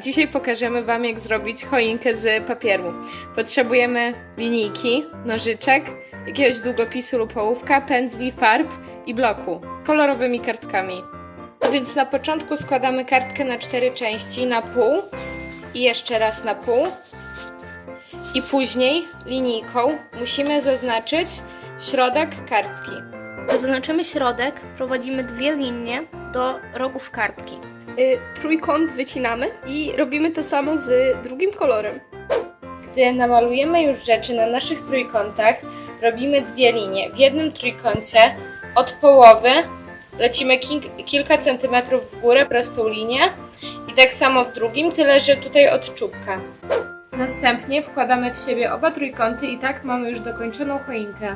Dzisiaj pokażemy Wam, jak zrobić choinkę z papieru. Potrzebujemy linijki, nożyczek, jakiegoś długopisu lub ołówka, pędzli, farb i bloku kolorowymi kartkami. Więc na początku składamy kartkę na cztery części, na pół i jeszcze raz na pół. I później linijką musimy zaznaczyć środek kartki. Zaznaczymy środek, prowadzimy dwie linie do rogów kartki. Y, trójkąt wycinamy i robimy to samo z drugim kolorem. Gdy namalujemy już rzeczy na naszych trójkątach, robimy dwie linie. W jednym trójkącie od połowy lecimy ki- kilka centymetrów w górę prostą linię i tak samo w drugim, tyle że tutaj od czubka. Następnie wkładamy w siebie oba trójkąty i tak mamy już dokończoną choinkę.